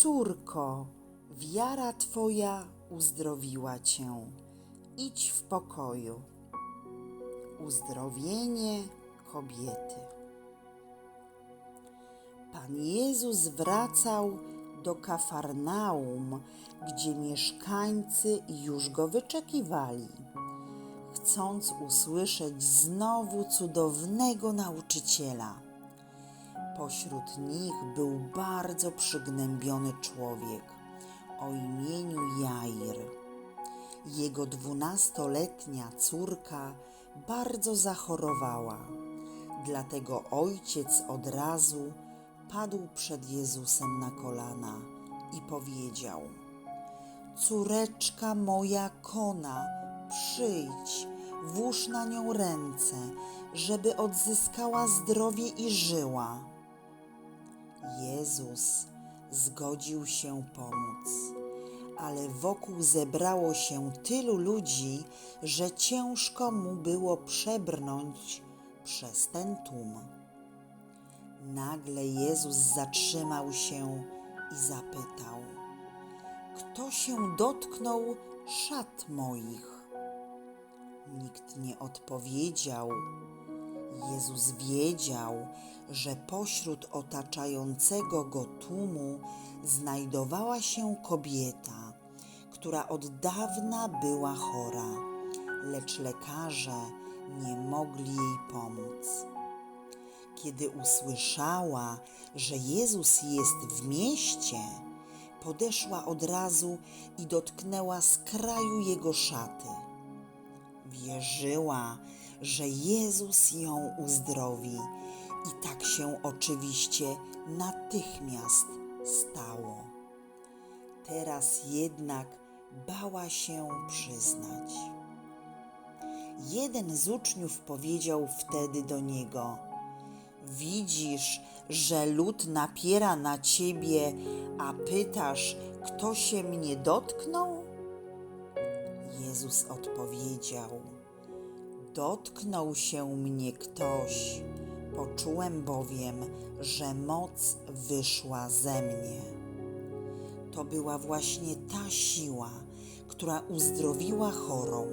Córko, wiara Twoja uzdrowiła Cię. Idź w pokoju. Uzdrowienie kobiety. Pan Jezus wracał do Kafarnaum, gdzie mieszkańcy już go wyczekiwali, chcąc usłyszeć znowu cudownego nauczyciela. Pośród nich był bardzo przygnębiony człowiek o imieniu Jair. Jego dwunastoletnia córka bardzo zachorowała, dlatego ojciec od razu padł przed Jezusem na kolana i powiedział: Córeczka moja kona, przyjdź, włóż na nią ręce, żeby odzyskała zdrowie i żyła. Jezus zgodził się pomóc, ale wokół zebrało się tylu ludzi, że ciężko mu było przebrnąć przez ten tłum. Nagle Jezus zatrzymał się i zapytał: Kto się dotknął szat moich? Nikt nie odpowiedział. Jezus wiedział, że pośród otaczającego go tłumu znajdowała się kobieta, która od dawna była chora, lecz lekarze nie mogli jej pomóc. Kiedy usłyszała, że Jezus jest w mieście, podeszła od razu i dotknęła skraju jego szaty. Wierzyła, że Jezus ją uzdrowi, i tak się oczywiście natychmiast stało. Teraz jednak bała się przyznać. Jeden z uczniów powiedział wtedy do niego: Widzisz, że lud napiera na ciebie, a pytasz, kto się mnie dotknął? Jezus odpowiedział: Dotknął się mnie ktoś, poczułem bowiem, że moc wyszła ze mnie. To była właśnie ta siła, która uzdrowiła chorą.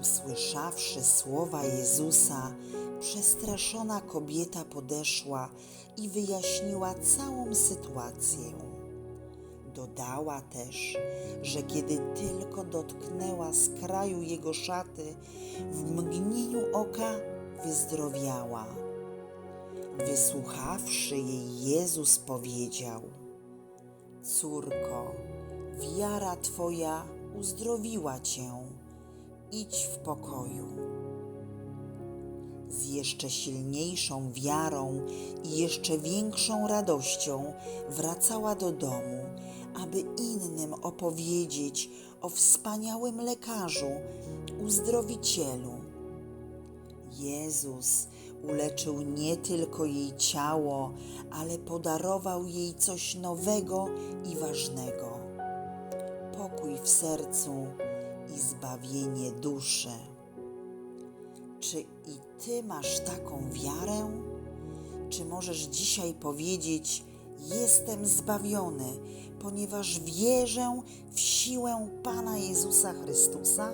Usłyszawszy słowa Jezusa, przestraszona kobieta podeszła i wyjaśniła całą sytuację. Dodała też, że kiedy tylko dotknęła skraju jego szaty, w mgnieniu oka wyzdrowiała. Wysłuchawszy jej, Jezus powiedział: Córko, wiara Twoja uzdrowiła Cię, idź w pokoju. Z jeszcze silniejszą wiarą i jeszcze większą radością wracała do domu, aby innym opowiedzieć o wspaniałym lekarzu, uzdrowicielu. Jezus uleczył nie tylko jej ciało, ale podarował jej coś nowego i ważnego pokój w sercu i zbawienie duszy. Czy i ty masz taką wiarę? Czy możesz dzisiaj powiedzieć: Jestem zbawiony, ponieważ wierzę w siłę Pana Jezusa Chrystusa?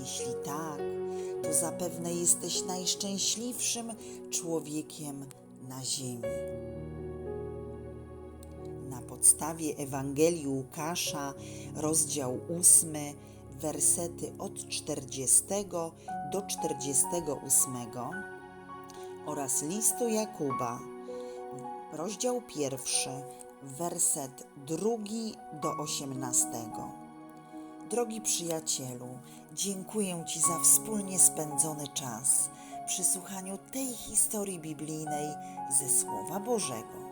Jeśli tak, to zapewne jesteś najszczęśliwszym człowiekiem na ziemi. Na podstawie Ewangelii Łukasza, rozdział 8, wersety od 40 do 48 oraz listu Jakuba, rozdział pierwszy, werset drugi do 18. Drogi przyjacielu, dziękuję Ci za wspólnie spędzony czas przy słuchaniu tej historii biblijnej ze Słowa Bożego.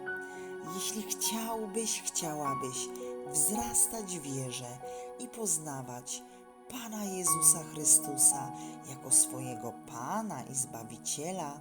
Jeśli chciałbyś, chciałabyś wzrastać w wierze i poznawać Pana Jezusa Chrystusa jako swojego Pana i Zbawiciela,